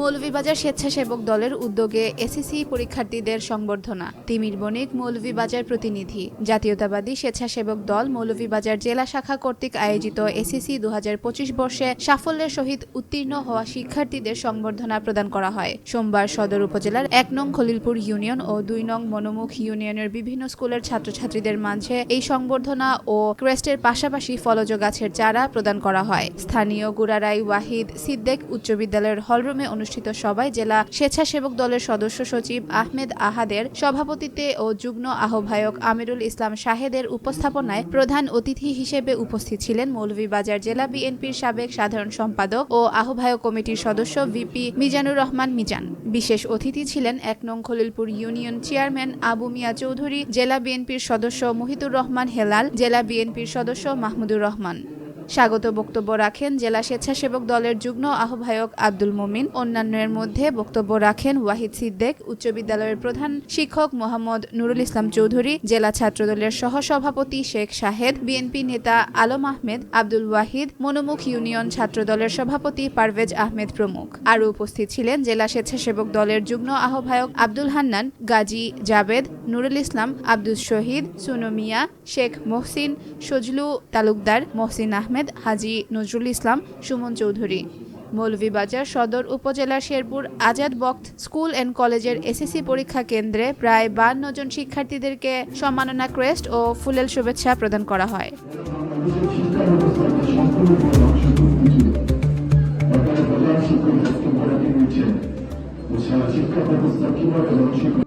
মৌলভীবাজার স্বেচ্ছাসেবক দলের উদ্যোগে এসএসসি পরীক্ষার্থীদের সংবর্ধনা। তিমির বণিক, মৌলভীবাজার প্রতিনিধি। জাতীয়তাবাদী স্বেচ্ছাসেবক দল মৌলভীবাজার জেলা শাখা কর্তৃক আয়োজিত এসএসসি দুহাজার পঁচিশ বর্ষে সাফল্যের সহিত উত্তীর্ণ হওয়া শিক্ষার্থীদের সংবর্ধনা প্রদান করা হয়। সোমবার সদর উপজেলার এক নং খলিলপুর ইউনিয়ন ও দুই নং মনোমুখ ইউনিয়নের বিভিন্ন স্কুলের ছাত্রছাত্রীদের মাঝে এই সংবর্ধনা ও ক্রেস্টের পাশাপাশি ফলজ গাছের চারা প্রদান করা হয়। স্থানীয় গুড়ারাই ওয়াহিদ সিদ্দেক উচ্চ বিদ্যালয়ের হলরুমে অনুষ্ঠিত সভায় জেলা স্বেচ্ছাসেবক দলের সদস্য সচিব আহমেদ আহাদের সভাপতিত্বে ও যুগ্ম আহ্বায়ক আমিরুল ইসলাম শাহেদের উপস্থাপনায় প্রধান অতিথি হিসেবে উপস্থিত ছিলেন মৌলভীবাজার জেলা বিএনপির সাবেক সাধারণ সম্পাদক ও আহ্বায়ক কমিটির সদস্য ভিপি মিজানুর রহমান মিজান। বিশেষ অতিথি ছিলেন এক নং খলিলপুর ইউনিয়ন চেয়ারম্যান আবু মিয়া চৌধুরী, জেলা বিএনপির সদস্য মুহিতুর রহমান হেলাল, জেলা বিএনপির সদস্য মাহমুদুর রহমান। স্বাগত বক্তব্য রাখেন জেলা স্বেচ্ছাসেবক দলের যুগ্ম আহ্বায়ক আব্দুল মোমিন। অন্যান্যের মধ্যে বক্তব্য রাখেন ওয়াহিদ সিদ্দেক, উচ্চ বিদ্যালয়ের প্রধান শিক্ষক মোহাম্মদ নুরুল ইসলাম চৌধুরী, জেলা ছাত্রদলের সহসভাপতি শেখ শাহেদ, বিএনপি নেতা আলম আহমেদ, আব্দুল ওয়াহিদ, মনোমুখ ইউনিয়ন ছাত্রদলের সভাপতি পারভেজ আহমেদ প্রমুখ। আরও উপস্থিত ছিলেন জেলা স্বেচ্ছাসেবক দলের যুগ্ম আহ্বায়ক আব্দুল হান্নান, গাজী জাবেদ, নুরুল ইসলাম আব্দুল শহীদ, সুনু মিয়া, শেখ মোহসিন, সজলু তালুকদার, মহসিন আহমেদ হাজি নজরুল ইসলাম, সুমন চৌধুরী। মৌলভীবাজার সদর উপজেলার শেরপুর আজাদ বক্ত স্কুল অ্যান্ড কলেজের এসএসসি পরীক্ষা কেন্দ্রে প্রায় বান্ন জন শিক্ষার্থীদেরকে সম্মাননা ক্রেস্ট ও ফুলেল শুভেচ্ছা প্রদান করা হয়। শিক্ষা ব্যবস্থা কীভাবে